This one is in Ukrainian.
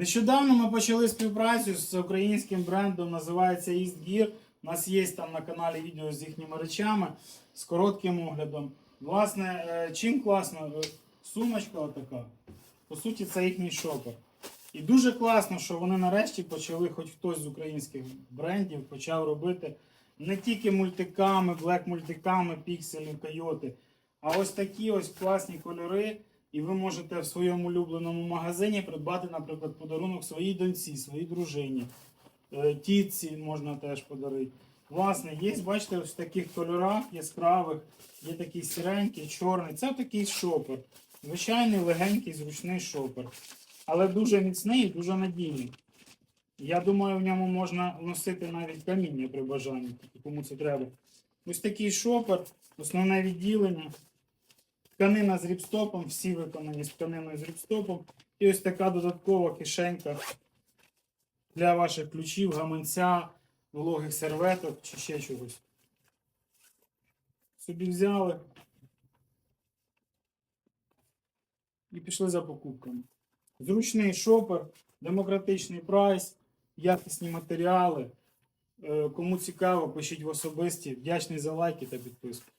Нещодавно ми почали співпрацю з українським брендом, називається East Gear. У нас є там на каналі відео з їхніми речами, з коротким оглядом. Власне, е, чим класно, е, сумочка отака. По суті, це їхній шопер. І дуже класно, що вони нарешті почали, хоч хтось з українських брендів почав робити не тільки мультиками, блек мультиками, пікселі, койоти, а ось такі ось класні кольори. І ви можете в своєму улюбленому магазині придбати, наприклад, подарунок своїй доньці, своїй дружині. Е, Тітці можна теж подарити. Власне, є, бачите, ось в таких кольорах яскравих, є такий сіренький, чорний. Це такий шопер. Звичайний легенький, зручний шопер. Але дуже міцний і дуже надійний. Я думаю, в ньому можна носити навіть каміння при бажанні, кому це треба. Ось такий шопер, основне відділення. Тканина з ріпстопом, всі виконані з тканиною з ріпстопом. І ось така додаткова кишенька для ваших ключів, гаманця, вологих серветок чи ще чогось. Собі взяли і пішли за покупками. Зручний шопер, демократичний прайс, якісні матеріали. Е, Кому цікаво, пишіть в особисті. Вдячний за лайки та підписку.